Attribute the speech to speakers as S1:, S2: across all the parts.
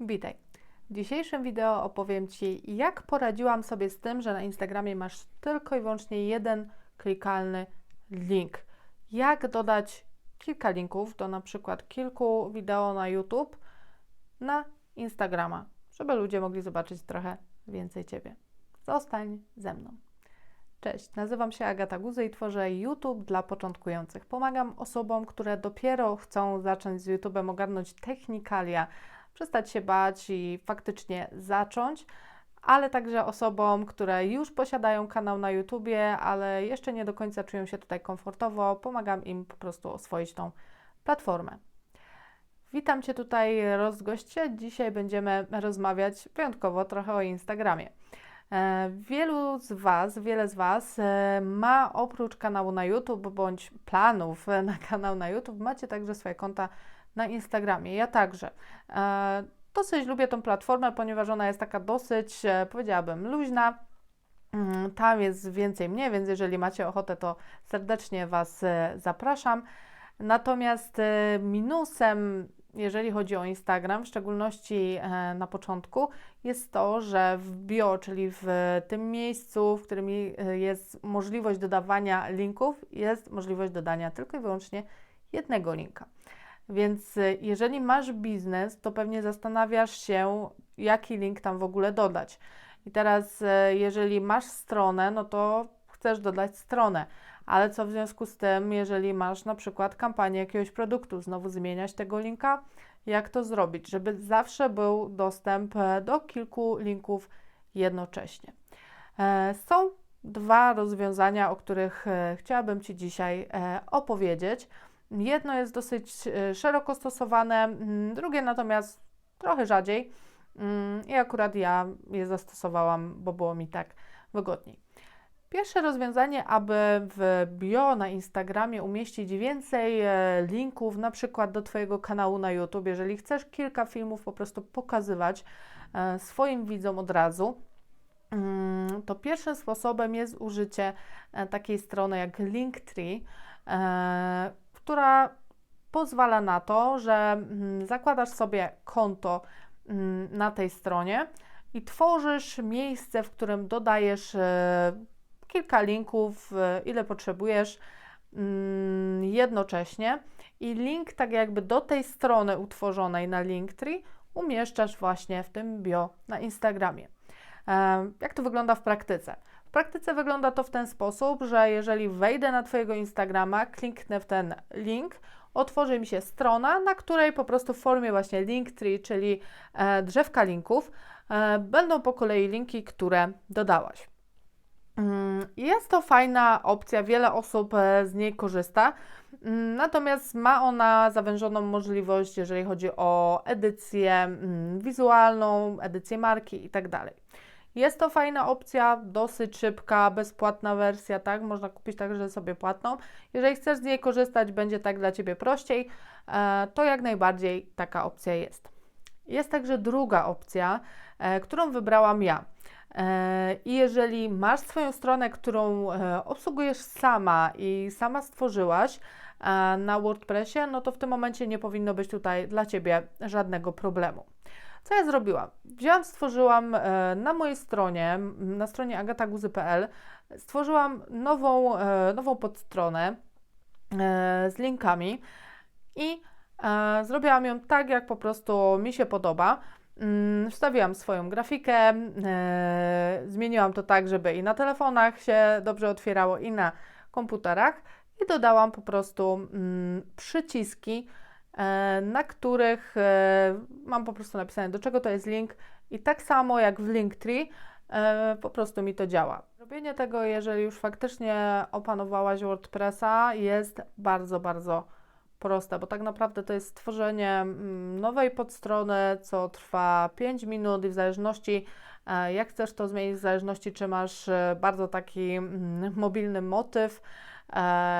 S1: Witaj. W dzisiejszym wideo opowiem Ci, jak poradziłam sobie z tym, że na Instagramie masz tylko i wyłącznie jeden klikalny link. Jak dodać kilka linków do na przykład kilku wideo na YouTube na Instagrama, żeby ludzie mogli zobaczyć trochę więcej Ciebie. Zostań ze mną. Cześć, nazywam się Agata Guzy i tworzę YouTube dla początkujących. Pomagam osobom, które dopiero chcą zacząć z YouTube'em ogarnąć technikalia, przestać się bać i faktycznie zacząć, ale także osobom, które już posiadają kanał na YouTubie, ale jeszcze nie do końca czują się tutaj komfortowo, pomagam im po prostu oswoić tą platformę. Witam Cię tutaj, rozgoście. Dzisiaj będziemy rozmawiać wyjątkowo trochę o Instagramie. E, wielu z Was, wiele z Was e, ma oprócz kanału na YouTube bądź planów na kanał na YouTube, macie także swoje konta na Instagramie. Ja także. E, dosyć lubię tą platformę, ponieważ ona jest taka dosyć, powiedziałabym, luźna. Mm, tam jest więcej mnie, więc jeżeli macie ochotę, to serdecznie Was zapraszam. Natomiast minusem jeżeli chodzi o Instagram, w szczególności e, na początku, jest to, że w bio, czyli w tym miejscu, w którym e, jest możliwość dodawania linków, jest możliwość dodania tylko i wyłącznie jednego linka. Więc e, jeżeli masz biznes, to pewnie zastanawiasz się, jaki link tam w ogóle dodać. I teraz, jeżeli masz stronę, no to chcesz dodać stronę ale co w związku z tym, jeżeli masz na przykład kampanię jakiegoś produktu, znowu zmieniać tego linka? Jak to zrobić, żeby zawsze był dostęp e, do kilku linków jednocześnie? E, są dwa rozwiązania, o których e, chciałabym Ci dzisiaj opowiedzieć. Jedno jest dosyć szeroko stosowane, drugie natomiast trochę rzadziej. I akurat ja je zastosowałam, bo było mi tak wygodniej. Pierwsze rozwiązanie, aby w bio na Instagramie umieścić więcej e, linków, na przykład do Twojego kanału na YouTube, jeżeli chcesz kilka filmów po prostu pokazywać e, swoim widzom od razu, mm, to pierwszym sposobem jest użycie e, takiej strony jak Linktree, która pozwala na to, że mm, zakładasz sobie konto mm, na tej stronie i tworzysz miejsce, w którym dodajesz kilka linków, e, ile potrzebujesz mm, jednocześnie i link tak jakby do tej strony utworzonej na Linktree umieszczasz właśnie w tym bio na Instagramie. E, jak to wygląda w praktyce? W praktyce wygląda to w ten sposób, że jeżeli wejdę na Twojego Instagrama, kliknę w ten link, otworzy mi się strona, na której po prostu w formie właśnie Linktree, czyli e, drzewka linków, będą po kolei linki, które dodałaś. Mm, jest to fajna opcja, wiele osób e, z niej korzysta, mm, natomiast ma ona zawężoną możliwość, jeżeli chodzi o edycję mm, wizualną, edycję marki itd. Jest to fajna opcja, dosyć szybka, bezpłatna wersja, tak? Można kupić także sobie płatną. Jeżeli chcesz z niej korzystać, będzie tak dla Ciebie prościej, e, to jak najbardziej taka opcja jest. Jest także druga opcja, e, którą wybrałam ja. E, I jeżeli masz swoją stronę, którą obsługujesz sama i sama stworzyłaś na WordPressie, no to w tym momencie nie powinno być tutaj dla Ciebie żadnego problemu. Co ja zrobiłam? Wziąłam, stworzyłam na mojej stronie, na stronie agataguzy.pl, stworzyłam nową, nową podstronę z linkami i zrobiłam ją tak, jak po prostu mi się podoba. Mm, wstawiłam swoją grafikę, e, zmieniłam to tak, żeby i na telefonach się dobrze otwierało, i na komputerach, i dodałam po prostu mm, przyciski, e, na których e, mam po prostu napisane, do czego to jest link, i tak samo jak w Linktree, po prostu mi to działa. Robienie tego, jeżeli już faktycznie opanowałaś WordPressa, jest bardzo, bardzo proste, bo tak naprawdę to jest stworzenie mm, nowej podstrony, co trwa 5 minut i w zależności e, jak chcesz to zmienić, w zależności czy masz e, bardzo taki mm, mobilny motyw, e,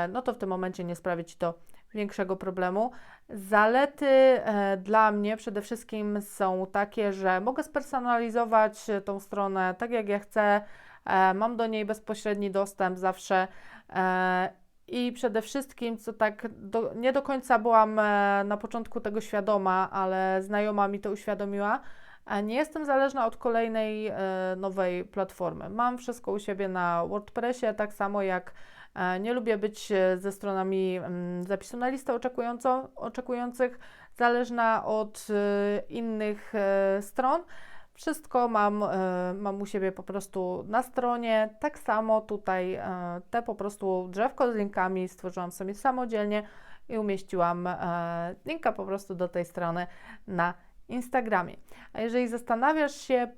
S1: no to w tym momencie nie sprawi Ci to większego problemu. Zalety dla mnie przede wszystkim są takie, że mogę spersonalizować tą stronę tak jak ja chcę, mam do niej bezpośredni dostęp zawsze i przede wszystkim, co tak do, nie do końca byłam e, na początku tego świadoma, ale znajoma mi to uświadomiła, e, nie jestem zależna od kolejnej e, nowej platformy. Mam wszystko u siebie na WordPressie, tak samo jak e, nie lubię być e, ze stronami mm, zapisu na listę oczekujących, zależna od e, innych e, stron. Wszystko mam, e, mam u siebie po prostu na stronie. Tak samo tutaj e, te po prostu drzewko z linkami stworzyłam sobie samodzielnie i umieściłam e, linka po prostu do tej strony na Instagramie. A jeżeli zastanawiasz się,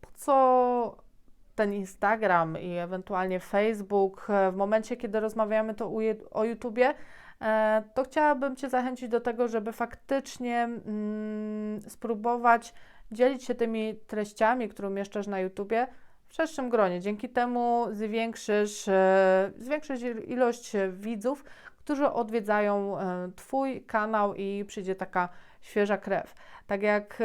S1: po co ten Instagram i ewentualnie Facebook. E, w momencie, kiedy rozmawiamy to o YouTubie, e, to chciałabym Cię zachęcić do tego, żeby faktycznie mm, spróbować dzielić się tymi treściami, które umieszczasz na YouTubie w szerszym gronie. Dzięki temu zwiększysz, e, zwiększysz il- ilość e, widzów, którzy odwiedzają e, Twój kanał i przyjdzie taka świeża krew. Tak jak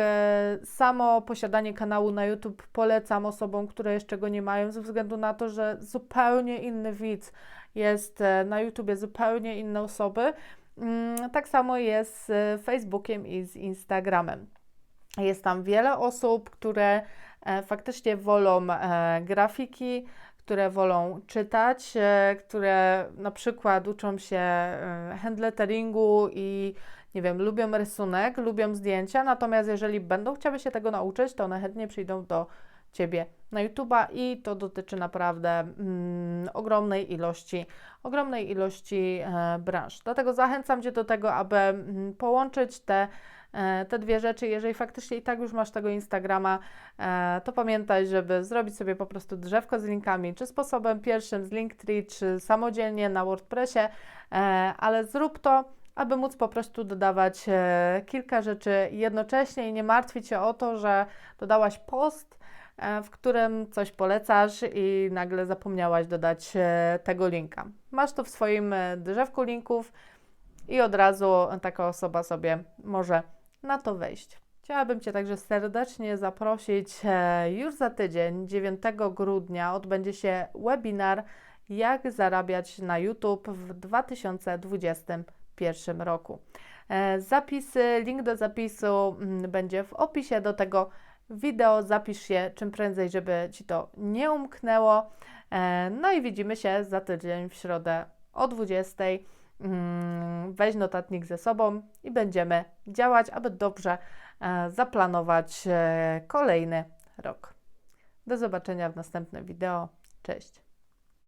S1: samo posiadanie kanału na YouTube polecam osobom, które jeszcze go nie mają, ze względu na to, że zupełnie inny widz jest na YouTubie, zupełnie inne osoby. Mm, Tak samo jest z Facebookiem i z Instagramem. Jest tam wiele osób, które faktycznie wolą e, grafiki, które wolą czytać, e, które na przykład uczą się e, handletteringu i nie wiem, lubią rysunek, lubią zdjęcia, natomiast jeżeli będą chciały się tego nauczyć, to one chętnie przyjdą do Ciebie na YouTube'a i to dotyczy naprawdę mm, ogromnej ilości, ogromnej ilości e, branż. Dlatego zachęcam Cię do tego, aby mm, połączyć te e, te dwie rzeczy. Jeżeli faktycznie i tak już masz tego Instagrama, e, to pamiętaj, żeby zrobić sobie po prostu drzewko z linkami, czy sposobem pierwszym z Linktree, czy samodzielnie na WordPressie, e, ale zrób to, aby móc po prostu dodawać e, kilka rzeczy jednocześnie i nie martwić się o to, że dodałaś post, e, w którym coś polecasz i nagle zapomniałaś dodać e, tego linka. Masz to w swoim e, drzewku linków i od razu taka osoba sobie może na to wejść. Chciałabym Cię także serdecznie zaprosić. e, Już za tydzień, 9 grudnia, odbędzie się webinar Jak zarabiać na YouTube w 2021 roku. E, Zapisy, link do zapisu mm, będzie w opisie do tego wideo. Zapisz się czym prędzej, żeby Ci to nie umknęło. E, No i widzimy się za tydzień w środę o 20. Mm, Weź notatnik ze sobą i będziemy działać, aby dobrze e, zaplanować e, kolejny rok. Do zobaczenia w następnym wideo. Cześć.